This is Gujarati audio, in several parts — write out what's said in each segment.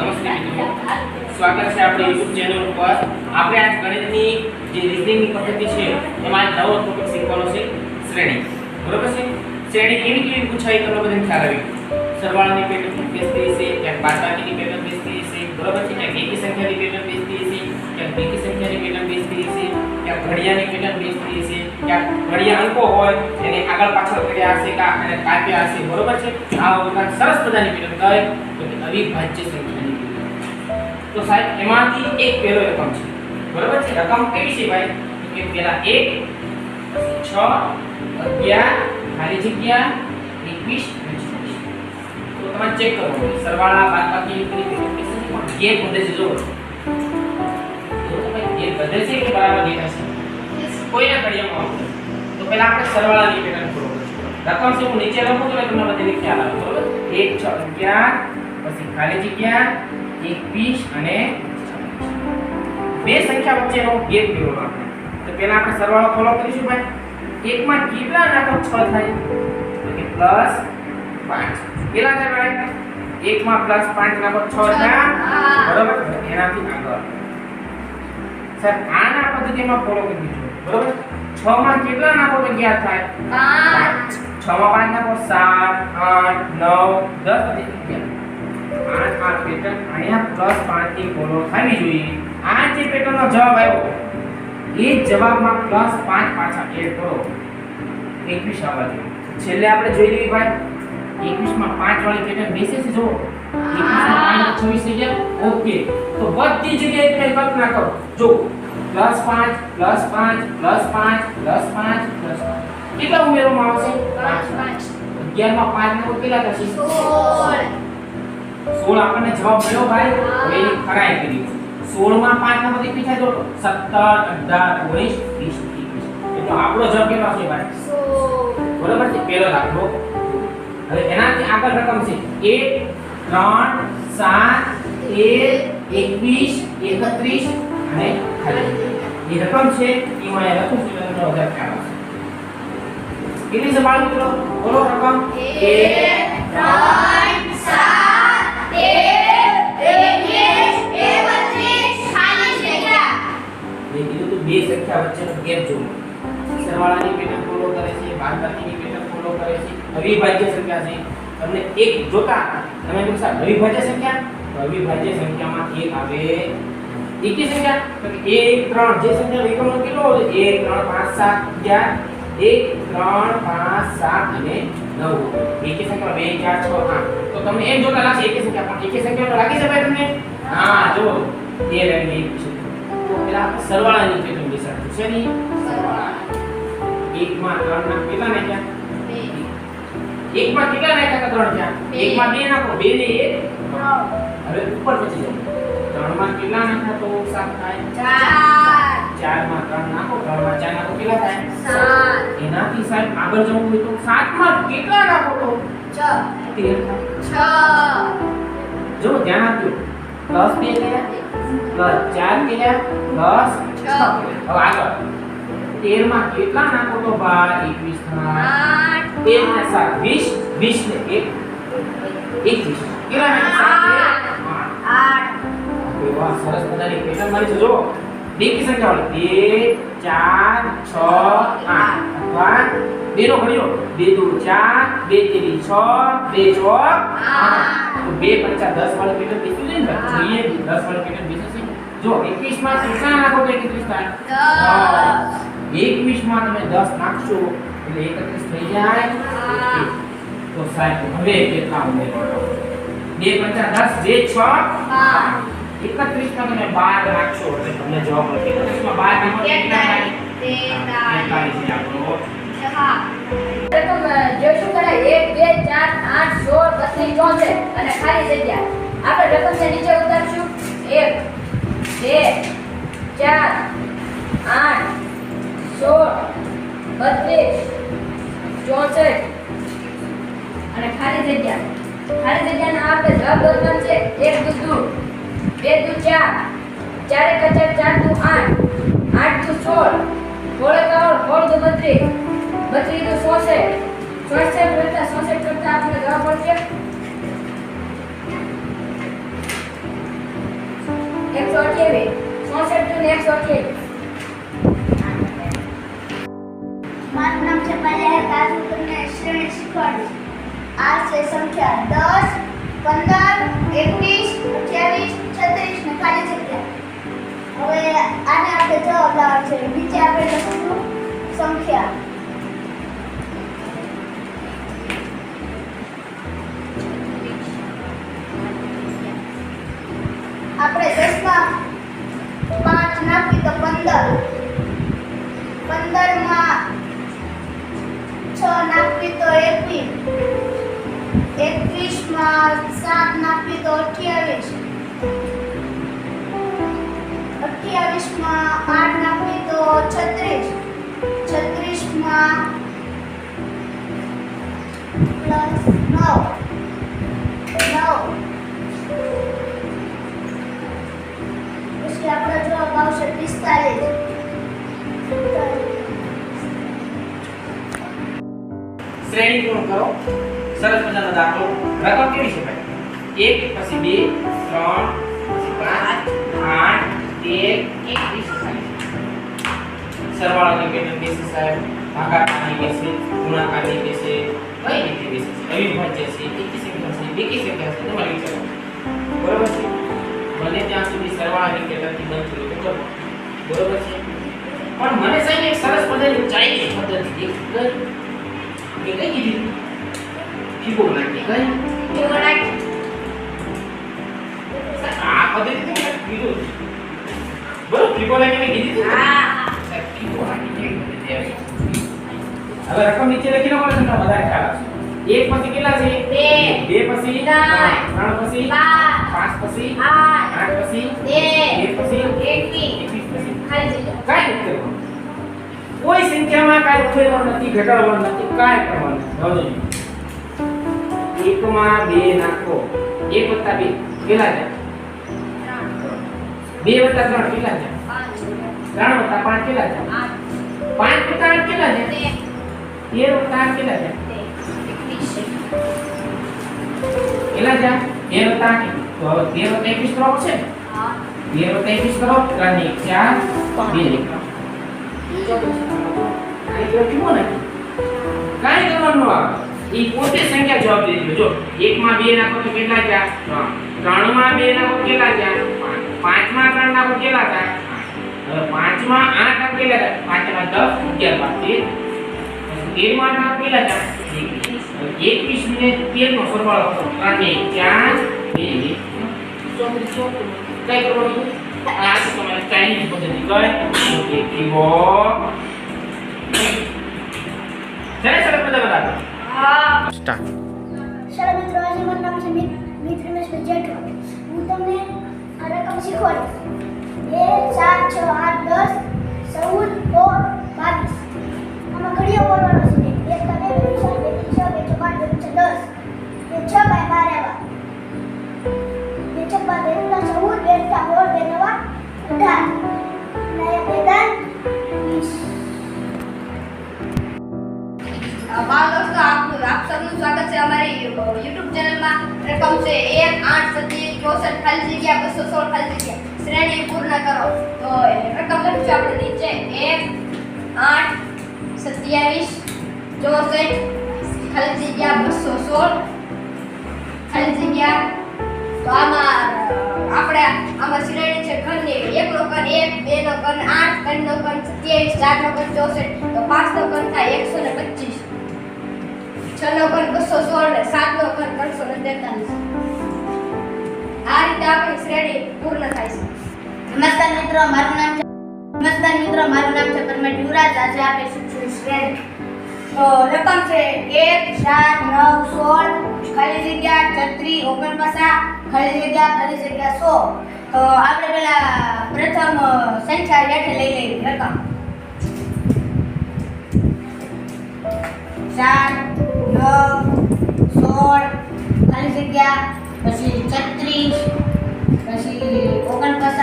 નમસ્તે મિત્રો સ્વાગત છે આપણે YouTube ચેનલ ઉપર. આપણે આજ ગણિતની જે રીઝનિંગની પદ્ધતિ છે, એમાં નવો ટોપિક શીખવાનો છે, શ્રેણી. બરોબર છે? શ્રેણી કેવી કેવી પૂછાય તમને બધાને ખ્યાલ આવી સરવાળાની પેટર્ન બેસતી છે કે બાદબાકીની પેટર્ન બેસતી છે બરોબર છે? કે એકી સંખ્યાની પેટર્ન બેસતી છે કે બેકી સંખ્યાની પેટર્ન બેસતી છે કે ઘડિયાની પેટર્ન બેસતી હશે? કે ઘડિયા અંકો હોય, એને આગળ પાછળ કર્યા હશે કા અને કાપ્યા હશે? બરોબર છે? આ બધા સરસ મજાની પેટર્ન કહે તો અવિભાજ્ય તો સાહેબ, એમાંથી એક પહેલો રકમ છે. બરોબર છે? રકમ કેવી છે ભાઈ? કે પેલા 1 6 11 ખાલી જગ્યા 21 તો તમે ચેક કરો. સરવાળા, બાદબાકી ની પેલી પેટર્ન કેવી ગેપ વધે છે, જો. તો તમે ગેપ વધે છે કે બરાબર દેખાય છે કોઈના ઘડિયામાં આવશે તો પહેલા આપણે સરવાળાની પેટર્ન કરો રકમ હું નીચે લખું તો તમને બધાને ખ્યાલ આવે બરોબર? 1 6 11 પછી ખાલી જગ્યા 21 અને બે સંખ્યા વચ્ચેનો ગેપ લેવાનો આપણે. તો પહેલા આપણે સરવાળો ફોલો કરીશું ભાઈ. એકમાં કેટલા નાખો 6 થાય. તો કે પ્લસ 5 કેટલા થાય ભાઈ? એકમાં પ્લસ 5 નાખો 6 થાય. બરોબર? એનાથી આગળ. સર આના પદ્ધતિમાં ફોલો કરી દીધું. બરોબર? 6 માં કેટલા નાખો તો 11 થાય. છ માં પાંચ નાખો સાત આઠ નવ દસ અગિયાર. પેટર્ન અહીંયા પ્લસ પાંચની ફોલો થવી જોઈએ. આ જે પેટર્નનો જવાબ આવ્યો એ જવાબમાં પ્લસ પાંચ પાછા એડ કરો. એકવીસ આવવા જોઈએ. છેલ્લે આપણે જોઈ લઈએ ભાઈ એકવીસમાં 5 વાળી પેટર્ન બેસે છે જો એકવીસમાં પાંચ છવ્વીસ થઈ ગયા. ઓકે તો બધી જગ્યાએ તમે કલ્પના કરો જો પ્લસ પાંચ પ્લસ પાંચ પ્લસ પાંચ પ્લસ પાંચ પ્લસ પાંચ. કેટલા ઉમેરવામાં આવશે? અગિયારમાં પાંચ ને કેટલા થશે? સોળ આપણને જવાબ મળ્યો ભાઈ એની ખરાઈ કરી. સોળમાં પાંચમાં બધી પીછા જોડો સત્તર, અઢાર, ઓગણીસ, વીસ એટલે આપણો જવાબ કેટલો છે ભાઈ? બરોબર છે? પેલો દાખલો હવે એનાથી આગળ રકમ છે. એક, ત્રણ, સાત એક એકવીસ, એકત્રીસ અને ખાલી એ રકમ છે એ હું અહીંયા લખું છું તમને વધારે ખ્યાલ આવશે. કેટલી છે મિત્રો બોલો રકમ. એક કીધું તું બે સંખ્યા વચ્ચેનો ગેપ જોવો. સરવાળાની પેટર્ન ફોલો કરે છે બાદબાકીની પેટર્ન ફોલો કરે છે અવિભાજ્ય સંખ્યા છે. તમને એક જોતા તમે એમ કહેશો, અવિભાજ્ય સંખ્યા? તો અવિભાજ્ય સંખ્યામાં એક આવે એકી સંખ્યા. તો કે એક ત્રણ જે સંખ્યા એકમનો કેટલો હોય? એક ત્રણ પાંચ સાત અગિયાર એક ત્રણ પાંચ સાત અને નવ. એકી સંખ્યા બે ચાર છ આઠ. તો તમને એમ જોતા લાગશે એકી સંખ્યા પણ એકી સંખ્યા તો લાગી શકાય તમને? હા જો તેર અને છે. તો પેલા સરવાળાની છે બેસાડશું શેની એકમાં ત્રણ ના કેટલા નાખ્યા? એકમાં કેટલા નાખ્યા ત્રણ ત્યાં? એક એકમાં બે નાખો બે ને એક. હવે ઉપર પછી જાઓ. ત્રણમાં કેટલા નાખ્યા તો સાત થાય? ચારમાં ત્રણ નાખો ચાર નાખો કેટલા થાય? એનાથી સાહેબ આગળ જવું હોય તો સાતમાં કેટલા નાખો તો? તેર. થાય જો ધ્યાન આપજો. પ્લસ બે કર્યા પ્લસ ચાર કર્યા પ્લસ છ. હવે આગળ. તેરમાં કેટલા નાખો તો બાર એકવીસ થાય તેર ને સાત. વીસ વીસ ને એક. એકવીસ. કેટલા આઠ. વાહ સરસ મજાની પેટર્ન મારી છે. જો બે સંખ્યાઓ બે ચાર છ આઠ. અથવા બે નો ઘડિયો બે દુ ચાર બે તેરી છ બે છ તો બે પંચા દસ વાળી પેટર્ન બેસી જાય ને જોઈએ દસ વાળી પેટર્ન બેસી છે જો એકવીસમાં કેટલા નાખો તો એકત્રીસ થાય? એકવીસમાં તમે દસ નાખશો એટલે એકત્રીસ થઈ જાય. તો સાહેબ હવે કેટલા ઉમેરો? બે પંચા દસ બે છ. એકત્રીસમાં તમે બાર રાખશો એટલે તમને જવાબ મળશે એકત્રીસમાં બાર. નાખો તેતાલીસ છે આપણો જોઈશું કરે એક બે ચાર આઠ સોળ બત્રીસ ચોસઠ અને ખાલી જગ્યા. આપણે રકમને નીચે ઉતારશું? એક બે ચાર આઠ સોળ બત્રીસ ચોસઠ. અને ખાલી જગ્યા. ખાલી જગ્યાના આપણે જવાબ દોરવાનો છે? એક દુ દુ બે દુ ચાર. ચાર એક ચાર ચાર દુ આઠ. આઠ દુ સોળ. સોળ એકાવન સોળ દુ બત્રીસ. બત્રીસ દુ ચોસઠ ચોસઠ કરતા ચોસઠ કરતા આપણે જવાબ મળશે. અઠ્યાવીસ. ચોસઠ દૂને એકસો અઠ્યાવીસ. મારું નામ છે પાયા કાજુ તમને શ્રેણી શીખવાડીશ આ છે સંખ્યા દસ, પંદર, એકવીસ અઠ્યાવીસ છત્રીસ ને ખાલી જગ્યા. હવે આને આપણે જવાબ લાવવાનો છે. નીચે આપણે લખીશું સંખ્યા. આપણે દસમાં પાંચ નાખી તો પંદર. પંદરમાં છ નાખી તો એકવીસ. એકવીસમાં સાત નાખી તો અઠ્યાવીસ. અઠ્યાવીસમાં આઠ નાખવી તો છત્રીસ. છત્રીસમાં પ્લસ નવ. નવ. પછી આપણો જવાબ આવશે પિસ્તાલીસ. શ્રેણી પૂર્ણ કરો. સરસ મજાનો દાખલો. રકમ કેવી છે ભાઈ? એક, પછી બે, ત્રણ, પછી પાંચ, આઠ તેર એકવીસ સરવાળો કે પેટર્ન બેસે સાહેબ ભાગાકારની બેસે ગુણાકારની બેસે કઈ રીતે બેસે છે? અવિભાજ્ય છે એકી સંખ્યા છે બેકી સંખ્યા છે તમારે વિચારવાનું. બરોબર છે? મને ત્યાં સુધી સરવાળાની પેટર્નથી બનતું થયું તો બરોબર છે? પણ મને સાહેબ એક સરસ મજાની ચાઇનીઝ પદ્ધતિ એક કઈ કીધી? ફિબોનાચી કઈ? ફિબોનાચી આ પદ્ધતિ તો કીધું જ. બરોબર ફિબોનાચી કીધી? હા? હવે રકમ નીચે લખી નાખો તમને વધારે ખ્યાલ આવશે. એક પછી કેટલા છે? બે. બે પછી ત્રણ, પછી પાંચ, પછી આઠ. પછી બે. પછી એકવીસ. પછી કાંઈ નથી કોઈ સંખ્યામાં કાંઈ ઉમેરવાનું નથી ઘટાડવાનું નથી કાંઈ કરવાનું નથી. એકમાં બે નાખો. એક વત્તા બે. કેટલા છે? બે વત્તા ત્રણ કેટલા છે? ત્રણ વત્તા પાંચ કેટલા છે? પાંચ વત્તા આઠ કેટલા છે? તેર વત્તા આઠ કેટલા છે? કેટલા છે? તેર વત્તા આઠ. તો હવે તેર વત્તા એકવીસ ત્રણ છે તેર વત્તા એકવીસ ત્રણ ત્રણ એક ચાર. બે ને. કાંઈ કરવાનું આવે. ઈ પોતે સંખ્યા જવાબ દે જો, એકમાં બે નાખો તો કેટલા થયા? ત્રણ. ત્રણમાં બે નાખો કેટલા થયા? પાંચ પાંચમાં ત્રણ નાખો તો કેટલા થાય હવે પાંચમાં આઠ નાખો કેટલા થાય પાંચમાં દસ અગિયાર બાર તેરમા નાખો કેટલા થાય એકવીસ ને તેર નો સરવાળો કરો. ત્રણ ચાર બે ચોત્રીસ. કઈ કરવાનું? આ તો તમારે ચાઇનીઝ પદ્ધતિ કઈ ઓકે કીબો સરસ સરસ બધા બધા હા. સ્ટાર્ટ સર મિત્રો આજે મારું નામ છે મિત્ર મિત રમેશભાઈ જેઠવા હું તમને રકમ શીખવાની બે, ચાર, છ, આઠ, દસ, ચૌદ, સોળ, બાવીસ. આમાં ઘડીઓ બોલવાનો છે. એક, બે બે છ બે છ બે છ બાર, બે છ દસ. બે, છ બાય બાર આવ્યા બે, છ, બાર, બે, ત્રણ, ચૌદ, બે, ત્રણ, સોળ, બે, નવા અઢાર. અને બે, ત્રણ, વીસ. બાળ દોસ્તો, આપનું આપ સૌનું સ્વાગત છે અમારી યુટ્યુબ ચેનલમાં. રકમ છે એક આઠ સત્યાવીસ પૂર્ણ તો તો કલર છે આપણે નીચે એક, આઠ, સત્યાવીસ. ચોસઠ ખાલી જગ્યા બસો સોળ. ખાલી જગ્યા. તો આમાં, આપણે, આમાં શ્રેણી છે ઘરની એકનો ઘન એક બે નો ઘન આઠ, ત્રણ નો ઘન સત્યાવીસ, ચાર નો ઘન ચોસઠ. તો પાંચ નો ઘન થાય એકસો ને પચીસ. છ નો ઘન બસો સોળ ને સાતનો ઘન ત્રણસો ને તેતાલીસ. આ રીતે આપણી શ્રેણી પૂર્ણ થાય છે. નમસ્કાર મિત્રો, મારું નામ છે નમસ્કાર મિત્રો, મારું નામ છે પરમેશ યુવરાજ. આજે આપણે શીખશું શ્રેણી તો રકમ છે એક, ચાર, નવ, સોળ, ખાલી જગ્યા છત્રી, ઓગણપચાસ, ખાલી જગ્યા ખાલી જગ્યા સો. તો આપણે પેલા પ્રથમ સંખ્યા હેઠે લઈ લઈએ રકમ. ચાર, નવ, સોળ, ખાલી જગ્યા, પછી છત્રીસ પછી ઓગણપચાસ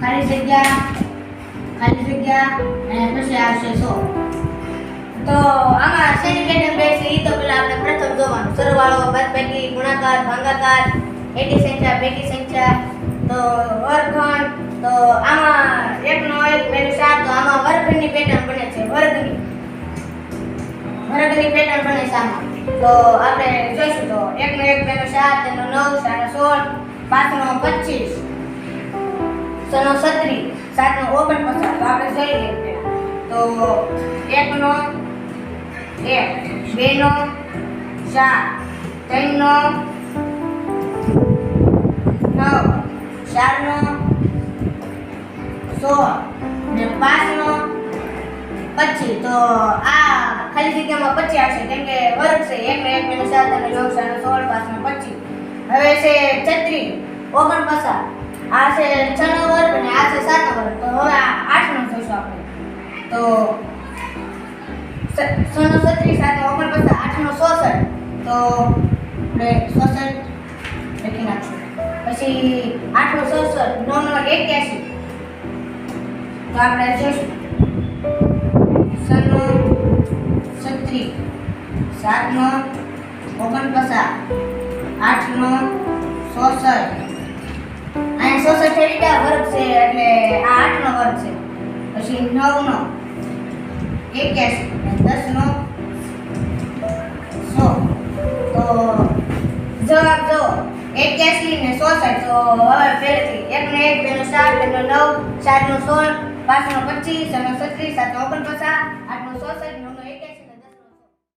ખાલી જગ્યા ખાલી જગ્યા, અને પછી આવશે સો. તો આમાં શેની પેટર્ન છે એ તો પેલા આપણે પ્રથમ જોવાનું. સરવાળો, બાદબાકી, ગુણાકાર, ભાગાકાર એટી સંખ્યા બેકી સંખ્યા, તો વર્ગખંડ, તો આમાં એકનો એક, બેનો સાત, તો આમાં વર્ગની પેટર્ન બને છે, વર્ગની. વર્ગની પેટર્ન બને છે આમાં. તો આપણે જોઈશું પચીસ. છનો સત્રી સાતનો ઓગણપચાસ. તો આપણે જોઈ લઈએ તો એકનો એક, બેનો ચાર, ત્રણનો નવ, ચારનો સોળ ને પાંચનો પચીસ. તો આ ખાલી જગ્યામાં પચીસ આવશે કેમ કે વર્ગ છે. એક ને એક, બેનો સાત અને નવ ચાર સોળ, પાંચનો પચીસ. હવે છે છત્રી ઓગણપચાસ આ છે છ નો વર્ગ અને આ છે સાત નો વર્ગ. તો હવે આ આઠ નો જોઈશું આપણે. તો છ નો છત્રીસ સાથે નો ઓગણપચાસ આઠ નો સોસઠ. તો આપણે સોસઠ લખી નાખશું. પછી આઠ નો સોસઠ નવ નો એક્યાસી. તો આપણે જોઈશું. છનો છત્રીસ, સાતનો ઓગણપચાસ આઠનો સોસઠ. અહીંયા સોસઠ ગયા વર્ગ છે એટલે આ આઠનો વર્ગ છે. પછી નવનો એક્યાસી દસ દસનો સો. તો જવાબ જો એક્યાસી ને સોસઠ, તો હવે પહેલેથી એકનો એક બેનો સાત બેનો નવ સાતનો સોળ પાંચનો પચીસ છનો છત્રીસ સાતનો ઓગણપચાસ આઠનો સોસઠ, નવ